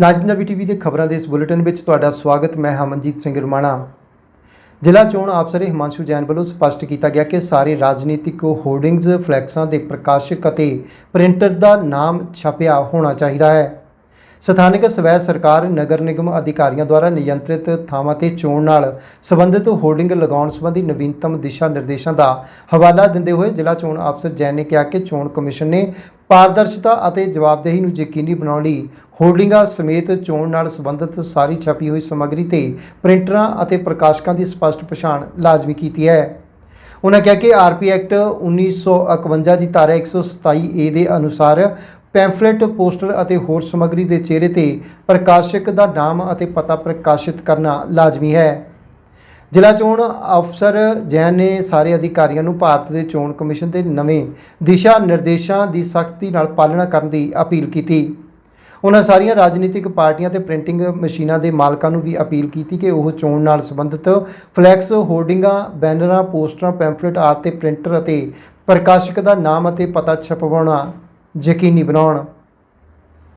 ਨਾਜਨਬੀ TV ਦੇ ਖਬਰਾਂ ਦੇ ਇਸ ਬੁਲੇਟਿਨ ਵਿੱਚ ਤੁਹਾਡਾ ਸਵਾਗਤ, ਮੈਂ ਹਮਨਜੀਤ ਸਿੰਘ ਰਮਾਣਾ। ਜ਼ਿਲ੍ਹਾ ਚੋਣ ਅਫਸਰ ਹਿਮਾਂਸ਼ੂ ਜੈਨ ਵੱਲੋਂ ਸਪਸ਼ਟ ਕੀਤਾ ਗਿਆ ਕਿ ਸਾਰੇ ਰਾਜਨੀਤਿਕ ਹੋਰਡਿੰਗਜ਼, ਫਲੈਕਸਾਂ ਦੇ ਪ੍ਰਕਾਸ਼ਕ ਅਤੇ ਪ੍ਰਿੰਟਰ ਦਾ ਨਾਮ ਛਪਿਆ ਹੋਣਾ ਚਾਹੀਦਾ ਹੈ। ਸਥਾਨਕ ਸਵੈ ਸਰਕਾਰ ਨਗਰ ਨਿਗਮ ਅਧਿਕਾਰੀਆਂ ਦੁਆਰਾ ਨਿਯੰਤਰਿਤ ਥਾਵਾਂ ਤੇ ਚੋਣ ਨਾਲ ਸੰਬੰਧਿਤ ਹੋਰਡਿੰਗ ਲਗਾਉਣ ਸੰਬੰਧੀ ਨਵੀਨਤਮ ਦਿਸ਼ਾ ਨਿਰਦੇਸ਼ਾਂ ਦਾ ਹਵਾਲਾ ਦਿੰਦੇ ਹੋਏ ਜ਼ਿਲ੍ਹਾ ਚੋਣ ਅਫਸਰ ਜੈਨ ਨੇ ਕਿਹਾ ਕਿ ਚੋਣ ਕਮਿਸ਼ਨ ਨੇ ਪਾਰਦਰਸ਼ਤਾ ਅਤੇ ਜਵਾਬਦੇਹੀ ਨੂੰ ਯਕੀਨੀ ਬਣਾਉਣ ਲਈ ਹੋਰਡਿੰਗਾਂ ਸਮੇਤ ਚੋਣ ਨਾਲ ਸੰਬੰਧਿਤ ਸਾਰੀ ਛਪੀ ਹੋਈ ਸਮੱਗਰੀ ਤੇ ਪ੍ਰਿੰਟਰਾਂ ਅਤੇ ਪ੍ਰਕਾਸ਼ਕਾਂ ਦੀ ਸਪਸ਼ਟ ਪਛਾਣ ਲਾਜ਼ਮੀ ਕੀਤੀ ਹੈ। ਉਹਨਾਂ ਕਿਹਾ ਕਿ ਆਰਪੀ ਐਕਟ 1951 ਦੀ ਧਾਰਾ 127 ਏ ਦੇ ਅਨੁਸਾਰ ਪੈਂਫਲੇਟ, ਪੋਸਟਰ ਅਤੇ ਹੋਰ ਸਮੱਗਰੀ ਦੇ ਚਿਹਰੇ ਤੇ ਪ੍ਰਕਾਸ਼ਕ ਦਾ ਨਾਮ ਅਤੇ ਪਤਾ ਪ੍ਰਕਾਸ਼ਿਤ ਕਰਨਾ ਲਾਜ਼ਮੀ ਹੈ। ਜ਼ਿਲ੍ਹਾ ਚੋਣ ਅਫਸਰ ਜੈਨ ਨੇ ਸਾਰੇ ਅਧਿਕਾਰੀਆਂ ਨੂੰ ਭਾਰਤ ਦੇ ਚੋਣ ਕਮਿਸ਼ਨ ਦੇ ਨਵੇਂ ਦਿਸ਼ਾ ਨਿਰਦੇਸ਼ਾਂ ਦੀ ਸਖਤੀ ਨਾਲ ਪਾਲਣਾ ਕਰਨ ਦੀ ਅਪੀਲ ਕੀਤੀ। ਉਹਨਾਂ ਸਾਰੀਆਂ ਰਾਜਨੀਤਿਕ ਪਾਰਟੀਆਂ ਤੇ ਪ੍ਰਿੰਟਿੰਗ ਮਸ਼ੀਨਾਂ ਦੇ ਮਾਲਕਾਂ ਨੂੰ ਵੀ ਅਪੀਲ ਕੀਤੀ ਕਿ ਉਹ ਚੋਣ ਨਾਲ ਸੰਬੰਧਿਤ ਫਲੈਕਸ ਹੋਰਡਿੰਗਾਂ, ਬੈਨਰਾਂ, ਪੋਸਟਰਾਂ, ਪੈਂਫਲੇਟ ਆਦਿ ਤੇ ਪ੍ਰਿੰਟਰ ਅਤੇ ਪ੍ਰਕਾਸ਼ਕ ਦਾ ਨਾਮ ਅਤੇ ਪਤਾ ਛਪਵਾਉਣਾ ਯਕੀਨੀ ਬਣਾਉਣ।